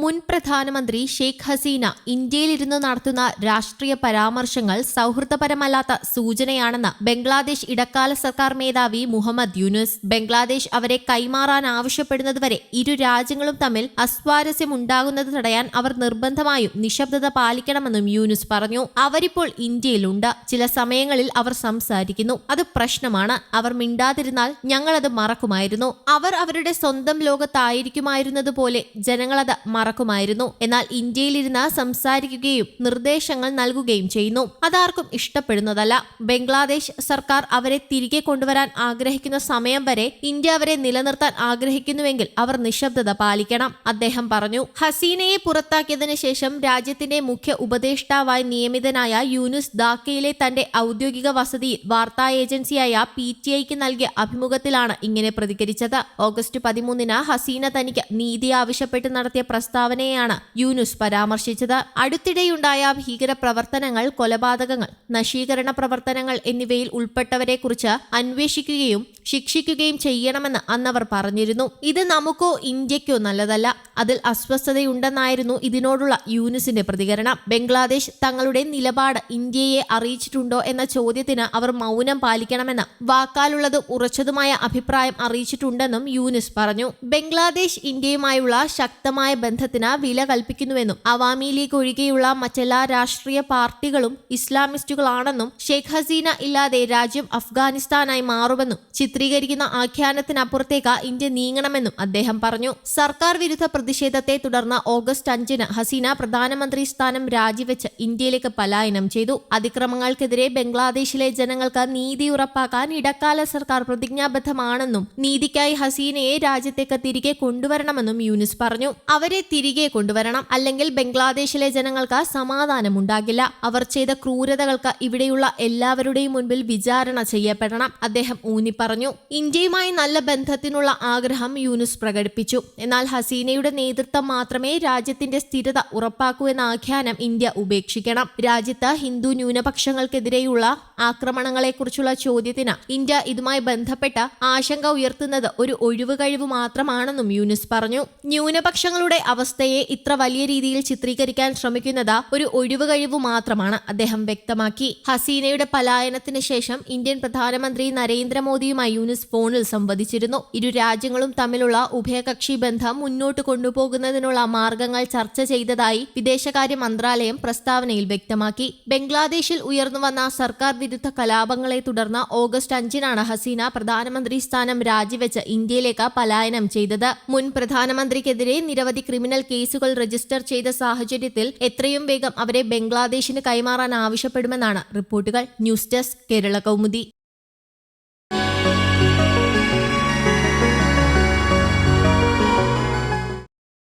മുൻ പ്രധാനമന്ത്രി ഷെയ്ഖ് ഹസീന ഇന്ത്യയിലിരുന്ന് നടത്തുന്ന രാഷ്ട്രീയ പരാമർശങ്ങൾ സൗഹൃദപരമല്ലാത്ത സൂചനയാണെന്ന് ബംഗ്ലാദേശ് ഇടക്കാല സർക്കാർ മേധാവി മുഹമ്മദ് യൂനുസ് ബംഗ്ലാദേശ് അവരെ കൈമാറാൻ ആവശ്യപ്പെടുന്നതുവരെ ഇരു രാജ്യങ്ങളും തമ്മിൽ അസ്വാരസ്യം ഉണ്ടാകുന്നത് തടയാൻ അവർ നിർബന്ധമായും നിശബ്ദത പാലിക്കണമെന്നും യൂനുസ് പറഞ്ഞു. അവരിപ്പോൾ ഇന്ത്യയിലുണ്ട്. ചില സമയങ്ങളിൽ അവർ സംസാരിക്കുന്നു. അത് പ്രശ്നമാണ്. അവർ മിണ്ടാതിരുന്നാൽ ഞങ്ങളത് മറക്കുമായിരുന്നു. അവർ അവരുടെ സ്വന്തം ലോകത്തായിരിക്കുമായിരുന്നതുപോലെ ജനങ്ങളത് ജനങ്ങളത് മറക്കുമായിരുന്നു എന്നാൽ ഇന്ത്യയിലിരുന്ന് സംസാരിക്കുകയും നിർദ്ദേശങ്ങൾ നൽകുകയും ചെയ്യുന്നു. അതാർക്കും ഇഷ്ടപ്പെടുന്നതല്ല. ബംഗ്ലാദേശ് സർക്കാർ അവരെ തിരികെ കൊണ്ടുവരാൻ ആഗ്രഹിക്കുന്ന സമയം വരെ ഇന്ത്യ അവരെ നിലനിർത്താൻ ആഗ്രഹിക്കുന്നുവെങ്കിൽ അവർ നിശബ്ദത പാലിക്കണം. അദ്ദേഹം പറഞ്ഞു ഹസീനയെ പുറത്താക്കിയതിനു ശേഷം രാജ്യത്തിന്റെ മുഖ്യ ഉപദേഷ്ടാവായി നിയമിതനായ യൂനുസ് ധാക്കയിലെ തന്റെ ഔദ്യോഗിക വസതിയിൽ വാർത്താ ഏജൻസിയായ പി ടി ഐക്ക് നൽകിയ അഭിമുഖത്തിലാണ് ഇങ്ങനെ പ്രതികരിച്ചത്. ഓഗസ്റ്റ് പതിമൂന്നിന് ഹസീന തനിക്ക് നീതി ആവശ്യപ്പെട്ട് നടത്തിയ പ്രസ്താവനയെയാണ് യൂനുസ് പരാമർശിച്ചത്. അടുത്തിടെയുണ്ടായ ഭീകര പ്രവർത്തനങ്ങൾ കൊലപാതകങ്ങൾ നശീകരണ പ്രവർത്തനങ്ങൾ എന്നിവയിൽ ഉൾപ്പെട്ടവരെക്കുറിച്ച് അന്വേഷിക്കുകയും ശിക്ഷിക്കുകയും ചെയ്യണമെന്ന് അന്നവർ പറഞ്ഞിരുന്നു. ഇത് നമുക്കോ ഇന്ത്യക്കോ നല്ലതല്ല. അതിൽ അസ്വസ്ഥതയുണ്ടെന്നായിരുന്നു ഇതിനോടുള്ള യൂനിസിന്റെ പ്രതികരണം. ബംഗ്ലാദേശ് തങ്ങളുടെ നിലപാട് ഇന്ത്യയെ അറിയിച്ചിട്ടുണ്ടോ എന്ന ചോദ്യത്തിന് അവർ മൗനം പാലിക്കണമെന്ന് വാക്കാലുള്ളതും ഉറച്ചതുമായ അഭിപ്രായം അറിയിച്ചിട്ടുണ്ടെന്നും യൂനിസ് പറഞ്ഞു. ബംഗ്ലാദേശ് ഇന്ത്യയുമായുള്ള ശക്തമായ ബന്ധത്തിന് വില കൽപ്പിക്കുന്നുവെന്നും അവാമി ലീഗ് ഒഴികെയുള്ള മറ്റെല്ലാ രാഷ്ട്രീയ പാർട്ടികളും ഇസ്ലാമിസ്റ്റുകളാണെന്നും ഷെയ്ഖ് ഹസീന ഇല്ലാതെ രാജ്യം അഫ്ഗാനിസ്ഥാനായി മാറുമെന്നും ചിത്രീകരിക്കുന്ന ആഖ്യാനത്തിനപ്പുറത്തേക്ക് ഇന്ത്യ നീങ്ങണമെന്നും അദ്ദേഹം പറഞ്ഞു. സർക്കാർ വിരുദ്ധ പ്രതിഷേധത്തെ തുടർന്ന് ഓഗസ്റ്റ് അഞ്ചിന് ഹസീന പ്രധാനമന്ത്രി സ്ഥാനം രാജിവെച്ച് ഇന്ത്യയിലേക്ക് പലായനം ചെയ്തു. അതിക്രമങ്ങൾക്കെതിരെ ബംഗ്ലാദേശിലെ ജനങ്ങൾക്ക് നീതി ഉറപ്പാക്കാൻ ഇടക്കാല സർക്കാർ പ്രതിജ്ഞാബദ്ധമാണെന്നും നീതിക്കായി ഹസീനയെ രാജ്യത്തേക്ക് തിരികെ കൊണ്ടുവരണമെന്നും യൂനിസ് പറഞ്ഞു. അവരെ തിരികെ കൊണ്ടുവരണം അല്ലെങ്കിൽ ബംഗ്ലാദേശിലെ ജനങ്ങൾക്ക് സമാധാനമുണ്ടാകില്ല. അവർ ചെയ്ത ക്രൂരതകൾക്ക് ഇവിടെയുള്ള എല്ലാവരുടെയും മുൻപിൽ വിചാരണ ചെയ്യപ്പെടണം അദ്ദേഹം ഊന്നി പറഞ്ഞു. ഇന്ത്യയുമായി നല്ല ബന്ധത്തിനുള്ള ആഗ്രഹം യൂനുസ് പ്രകടിപ്പിച്ചു. എന്നാൽ ഹസീനയുടെ നേതൃത്വം മാത്രമേ രാജ്യത്തിന്റെ സ്ഥിരത ഉറപ്പാക്കൂ എന്ന ആഖ്യാനം ഇന്ത്യ ഉപേക്ഷിക്കണം. രാജ്യത്ത് ഹിന്ദു ന്യൂനപക്ഷങ്ങൾക്കെതിരെയുള്ള ആക്രമണങ്ങളെക്കുറിച്ചുള്ള ചോദ്യത്തിന് ഇന്ത്യ ഇതുമായി ബന്ധപ്പെട്ട ആശങ്ക ഉയർത്തുന്നത് ഒരു ഒഴിവ് കഴിവ് മാത്രമാണെന്നും യൂനുസ് പറഞ്ഞു. ന്യൂനപക്ഷങ്ങളുടെ അവസ്ഥയെ ഇത്ര വലിയ രീതിയിൽ ചിത്രീകരിക്കാൻ ശ്രമിക്കുന്നത് ഒരു ഒഴിവ് കഴിവ് മാത്രമാണ് അദ്ദേഹം വ്യക്തമാക്കി. ഹസീനയുടെ പലായനത്തിന് ശേഷം ഇന്ത്യൻ പ്രധാനമന്ത്രി നരേന്ദ്രമോദിയുമായി യൂനിസ് ഫോണിൽ സംവദിച്ചിരുന്നു. ഇരു രാജ്യങ്ങളും തമ്മിലുള്ള ഉഭയകക്ഷി ബന്ധം മുന്നോട്ട് കൊണ്ടുപോകുന്നതിനുള്ള മാർഗങ്ങൾ ചർച്ച ചെയ്തതായി വിദേശകാര്യ മന്ത്രാലയം പ്രസ്താവനയിൽ വ്യക്തമാക്കി. ബംഗ്ലാദേശിൽ ഉയർന്നുവന്ന സർക്കാർ വിരുദ്ധ കലാപങ്ങളെ തുടർന്ന് ഓഗസ്റ്റ് അഞ്ചിനാണ് ഹസീന പ്രധാനമന്ത്രി സ്ഥാനം രാജിവെച്ച് ഇന്ത്യയിലേക്ക് പലായനം ചെയ്തത്. മുൻ പ്രധാനമന്ത്രിക്കെതിരെ നിരവധി ക്രിമിനൽ കേസുകൾ രജിസ്റ്റർ ചെയ്ത സാഹചര്യത്തിൽ എത്രയും വേഗം അവരെ ബംഗ്ലാദേശിന് കൈമാറാൻ ആവശ്യപ്പെടുമെന്നാണ് റിപ്പോർട്ടുകൾ. News desk Kerala Kaumudi.